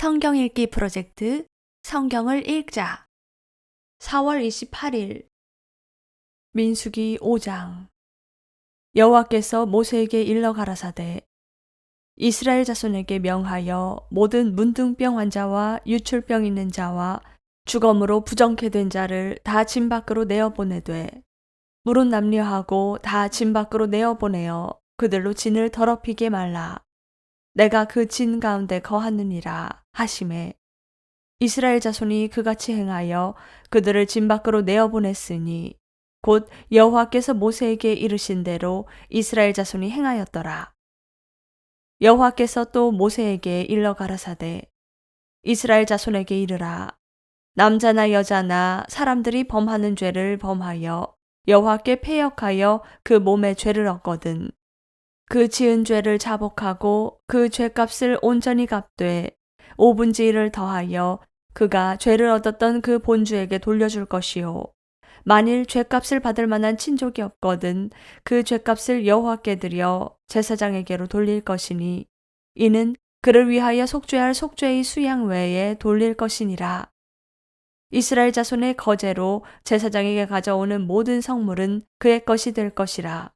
성경 읽기 프로젝트 성경을 읽자. 4월 28일. 민수기 5장. 여호와께서 모세에게 일러 가라사대 이스라엘 자손에게 명하여 모든 문둥병 환자와 유출병 있는 자와 주검으로 부정케 된 자를 다 진 밖으로 내어 보내되 물은 남녀하고 다 진 밖으로 내어 보내어 그들로 진을 더럽히게 말라 내가 그 진 가운데 거하느니라 하심에 이스라엘 자손이 그같이 행하여 그들을 진 밖으로 내어 보냈으니 곧 여호와께서 모세에게 이르신 대로 이스라엘 자손이 행하였더라. 여호와께서 또 모세에게 일러 가라사대 이스라엘 자손에게 이르라 남자나 여자나 사람들이 범하는 죄를 범하여 여호와께 패역하여 그 몸에 죄를 얻거든 그 지은 죄를 자복하고 그 죄값을 온전히 갚되 5분지 1을 더하여 그가 죄를 얻었던 그 본주에게 돌려줄 것이요. 만일 죄값을 받을 만한 친족이 없거든 그 죄값을 여호와께 드려 제사장에게로 돌릴 것이니 이는 그를 위하여 속죄할 속죄의 수양 외에 돌릴 것이니라. 이스라엘 자손의 거제로 제사장에게 가져오는 모든 성물은 그의 것이 될 것이라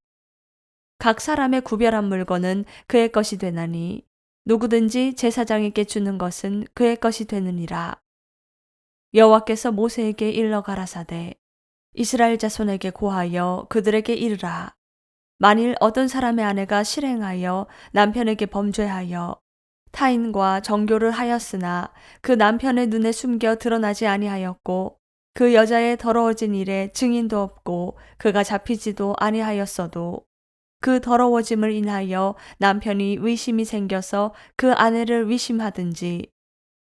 각 사람의 구별한 물건은 그의 것이 되나니 누구든지 제사장에게 주는 것은 그의 것이 되느니라. 여호와께서 모세에게 일러 가라사대 이스라엘 자손에게 고하여 그들에게 이르라. 만일 어떤 사람의 아내가 실행하여 남편에게 범죄하여 타인과 정교를 하였으나 그 남편의 눈에 숨겨 드러나지 아니하였고 그 여자의 더러워진 일에 증인도 없고 그가 잡히지도 아니하였어도 그 더러워짐을 인하여 남편이 의심이 생겨서 그 아내를 위심하든지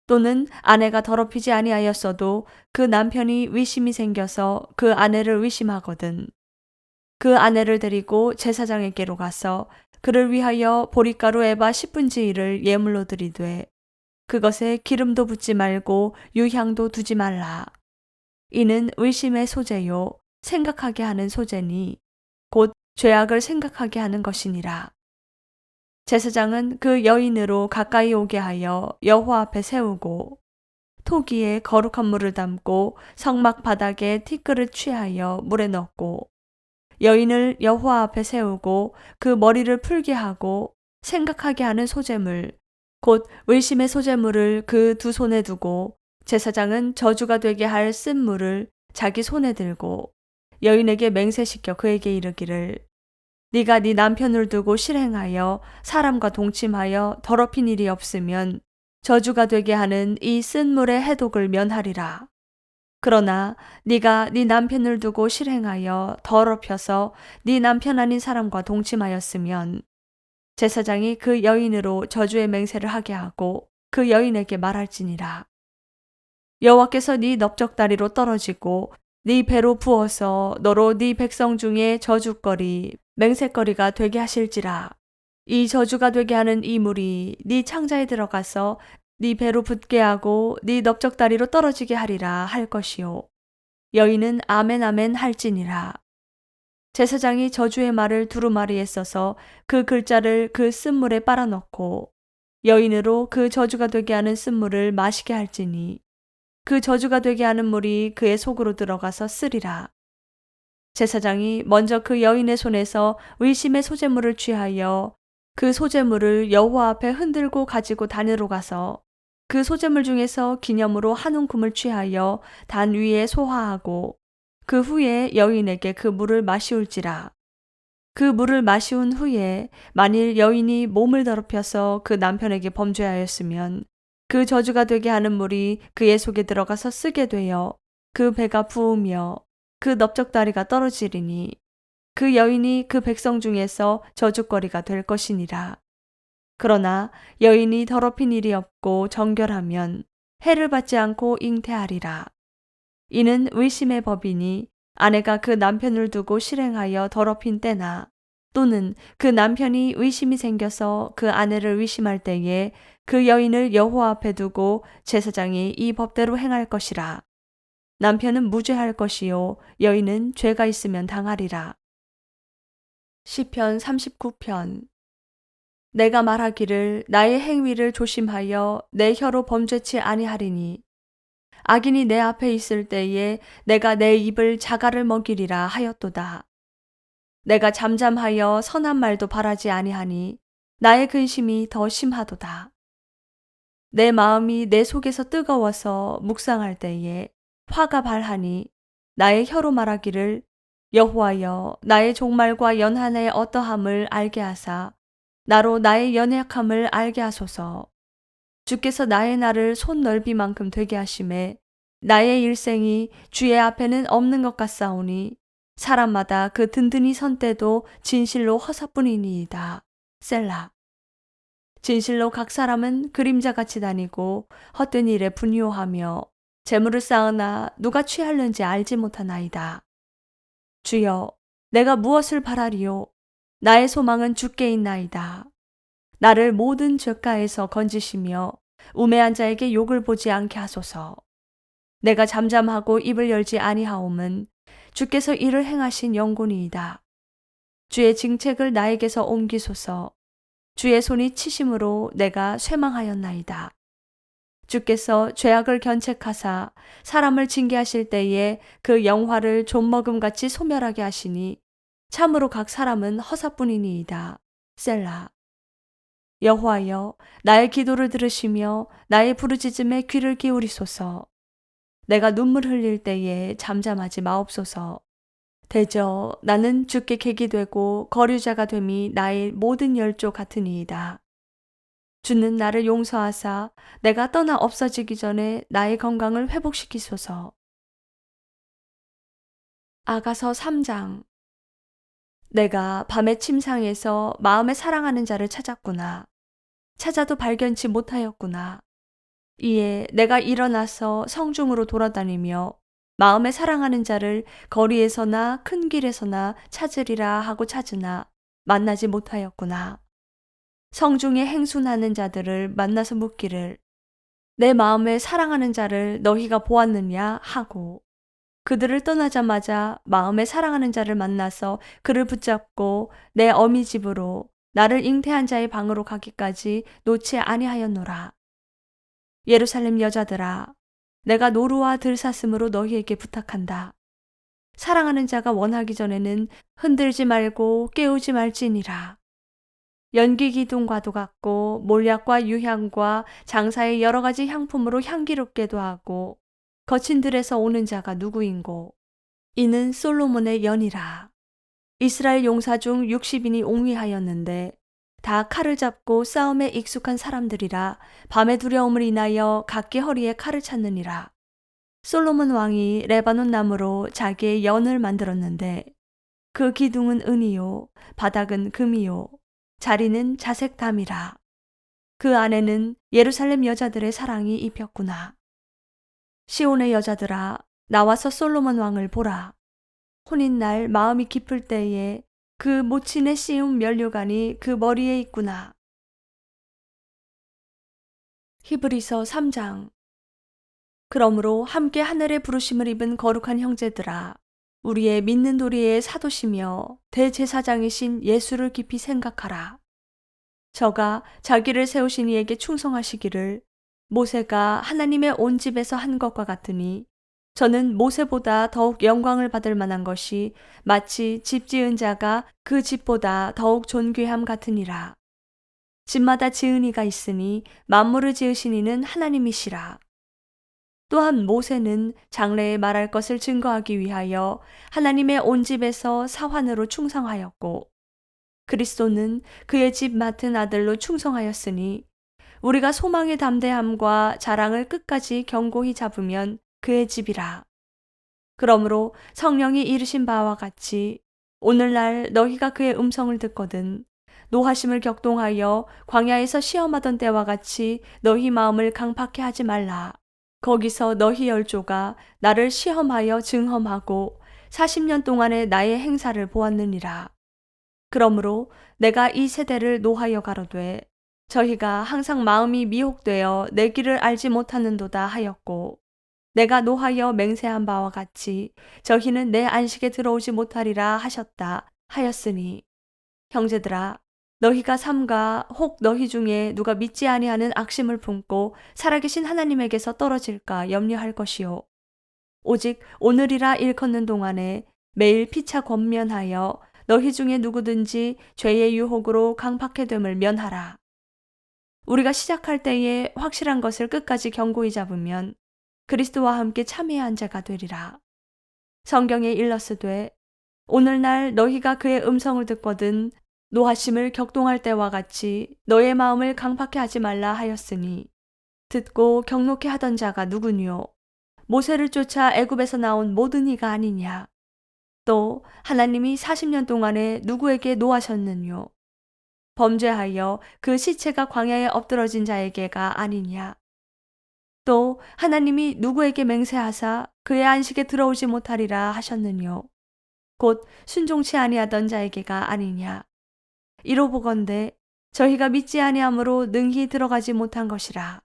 또는 아내가 더럽히지 아니하였어도 그 남편이 의심이 생겨서 그 아내를 의심하거든. 그 아내를 데리고 제사장에게로 가서 그를 위하여 보리가루 에바 10분지 1을 예물로 드리되 그것에 기름도 붓지 말고 유향도 두지 말라. 이는 의심의 소재요 생각하게 하는 소재니 곧 죄악을 생각하게 하는 것이니라. 제사장은 그 여인으로 가까이 오게 하여 여호와 앞에 세우고 토기에 거룩한 물을 담고 성막 바닥에 티끌을 취하여 물에 넣고 여인을 여호와 앞에 세우고 그 머리를 풀게 하고 생각하게 하는 소재물 곧 의심의 소재물을 그 두 손에 두고 제사장은 저주가 되게 할 쓴 물을 자기 손에 들고 여인에게 맹세시켜 그에게 이르기를 네가 네 남편을 두고 실행하여 사람과 동침하여 더럽힌 일이 없으면 저주가 되게 하는 이 쓴물의 해독을 면하리라. 그러나 네가 네 남편을 두고 실행하여 더럽혀서 네 남편 아닌 사람과 동침하였으면 제사장이 그 여인으로 저주의 맹세를 하게 하고 그 여인에게 말할지니라. 여호와께서 네 넓적다리로 떨어지고 네 배로 부어서 너로 네 백성 중에 저주거리 맹세거리가 되게 하실지라. 이 저주가 되게 하는 이 물이 네 창자에 들어가서 네 배로 붙게 하고 네 넓적다리로 떨어지게 하리라 할 것이요. 여인은 아멘 아멘 할지니라. 제사장이 저주의 말을 두루마리에 써서 그 글자를 그 쓴물에 빨아넣고 여인으로 그 저주가 되게 하는 쓴물을 마시게 할지니 그 저주가 되게 하는 물이 그의 속으로 들어가서 쓰리라. 제사장이 먼저 그 여인의 손에서 의심의 소재물을 취하여 그 소재물을 여호와 앞에 흔들고 가지고 단으로 가서 그 소재물 중에서 기념으로 한 움큼을 취하여 단 위에 소화하고 그 후에 여인에게 그 물을 마시울지라. 그 물을 마시운 후에 만일 여인이 몸을 더럽혀서 그 남편에게 범죄하였으면 그 저주가 되게 하는 물이 그의 속에 들어가서 쓰게 되어 그 배가 부으며 그 넓적다리가 떨어지리니 그 여인이 그 백성 중에서 저주거리가 될 것이니라. 그러나 여인이 더럽힌 일이 없고 정결하면 해를 받지 않고 잉태하리라. 이는 의심의 법이니 아내가 그 남편을 두고 실행하여 더럽힌 때나 또는 그 남편이 의심이 생겨서 그 아내를 의심할 때에 그 여인을 여호와 앞에 두고 제사장이 이 법대로 행할 것이라. 남편은 무죄할 것이요 여인은 죄가 있으면 당하리라. 시편 39편 내가 말하기를 나의 행위를 조심하여 내 혀로 범죄치 아니하리니 악인이 내 앞에 있을 때에 내가 내 입을 자갈을 먹이리라 하였도다. 내가 잠잠하여 선한 말도 바라지 아니하니 나의 근심이 더 심하도다. 내 마음이 내 속에서 뜨거워서 묵상할 때에 화가 발하니 나의 혀로 말하기를 여호와여 나의 종말과 연한의 어떠함을 알게 하사 나로 나의 연약함을 알게 하소서. 주께서 나의 날을 손 넓이만큼 되게 하심에 나의 일생이 주의 앞에는 없는 것 같사오니 사람마다 그 든든히 선 때도 진실로 허사뿐이니이다. 셀라. 진실로 각 사람은 그림자같이 다니고 헛된 일에 분유하며 재물을 쌓으나 누가 취할는지 알지 못하나이다. 주여, 내가 무엇을 바라리요? 나의 소망은 주께 있나이다. 나를 모든 죄가에서 건지시며 우매한 자에게 욕을 보지 않게 하소서. 내가 잠잠하고 입을 열지 아니하옴은 주께서 이를 행하신 영곤이이다. 주의 징책을 나에게서 옮기소서. 주의 손이 치심으로 내가 쇠망하였나이다. 주께서 죄악을 견책하사 사람을 징계하실 때에 그 영화를 좀먹음같이 소멸하게 하시니 참으로 각 사람은 허사뿐이니이다. 셀라. 여호와여, 나의 기도를 들으시며 나의 부르짖음에 귀를 기울이소서. 내가 눈물 흘릴 때에 잠잠하지 마옵소서. 대저 나는 주께 객이 되고 거류자가 됨이 나의 모든 열조 같으니이다. 주는 나를 용서하사 내가 떠나 없어지기 전에 나의 건강을 회복시키소서. 아가서 3장 내가 밤의 침상에서 마음에 사랑하는 자를 찾았구나. 찾아도 발견치 못하였구나. 이에 내가 일어나서 성중으로 돌아다니며 마음에 사랑하는 자를 거리에서나 큰 길에서나 찾으리라 하고 찾으나 만나지 못하였구나. 성중에 행순하는 자들을 만나서 묻기를 내 마음에 사랑하는 자를 너희가 보았느냐 하고 그들을 떠나자마자 마음에 사랑하는 자를 만나서 그를 붙잡고 내 어미 집으로 나를 잉태한 자의 방으로 가기까지 놓지 아니하였노라. 예루살렘 여자들아, 내가 노루와 들사슴으로 너희에게 부탁한다. 사랑하는 자가 원하기 전에는 흔들지 말고 깨우지 말지니라. 연기 기둥과도 같고 몰약과 유향과 장사의 여러 가지 향품으로 향기롭게도 하고 거친 들에서 오는 자가 누구인고 이는 솔로몬의 연이라. 이스라엘 용사 중 60인이 옹위하였는데 다 칼을 잡고 싸움에 익숙한 사람들이라 밤의 두려움을 인하여 각기 허리에 칼을 찾느니라. 솔로몬 왕이 레바논 나무로 자기의 연을 만들었는데 그 기둥은 은이요, 바닥은 금이요, 자리는 자색 담이라. 그 안에는 예루살렘 여자들의 사랑이 입혔구나. 시온의 여자들아, 나와서 솔로몬 왕을 보라. 혼인 날 마음이 깊을 때에 그 모친의 씌운 면류관이 그 머리에 있구나. 히브리서 3장 그러므로 함께 하늘의 부르심을 입은 거룩한 형제들아 우리의 믿는 도리의 사도시며 대제사장이신 예수를 깊이 생각하라. 저가 자기를 세우신 이에게 충성하시기를 모세가 하나님의 온 집에서 한 것과 같으니 저는 모세보다 더욱 영광을 받을 만한 것이 마치 집 지은 자가 그 집보다 더욱 존귀함 같으니라. 집마다 지은 이가 있으니 만물을 지으신 이는 하나님이시라. 또한 모세는 장래에 말할 것을 증거하기 위하여 하나님의 온 집에서 사환으로 충성하였고 그리스도는 그의 집 맡은 아들로 충성하였으니 우리가 소망의 담대함과 자랑을 끝까지 견고히 잡으면 그의 집이라. 그러므로 성령이 이르신 바와 같이 오늘날 너희가 그의 음성을 듣거든 노하심을 격동하여 광야에서 시험하던 때와 같이 너희 마음을 강팍해 하지 말라. 거기서 너희 열조가 나를 시험하여 증험하고 40년 동안의 나의 행사를 보았느니라. 그러므로 내가 이 세대를 노하여 가로되 저희가 항상 마음이 미혹되어 내 길을 알지 못하는도다 하였고 내가 노하여 맹세한 바와 같이 저희는 내 안식에 들어오지 못하리라 하셨다 하였으니 형제들아 너희가 삼가 혹 너희 중에 누가 믿지 아니하는 악심을 품고 살아계신 하나님에게서 떨어질까 염려할 것이요 오직 오늘이라 일컫는 동안에 매일 피차 권면하여 너희 중에 누구든지 죄의 유혹으로 강팍해 됨을 면하라. 우리가 시작할 때에 확실한 것을 끝까지 견고히 잡으면 그리스도와 함께 참여한 자가 되리라. 성경에 일렀으되 오늘날 너희가 그의 음성을 듣거든 노하심을 격동할 때와 같이 너의 마음을 강팍해 하지 말라 하였으니 듣고 경록해 하던 자가 누구뇨 모세를 쫓아 애굽에서 나온 모든 이가 아니냐? 또 하나님이 40년 동안에 누구에게 노하셨느뇨? 범죄하여 그 시체가 광야에 엎드러진 자에게가 아니냐 또 하나님이 누구에게 맹세하사 그의 안식에 들어오지 못하리라 하셨느뇨? 곧 순종치 아니하던 자에게가 아니냐? 이로 보건대 저희가 믿지 아니함으로 능히 들어가지 못한 것이라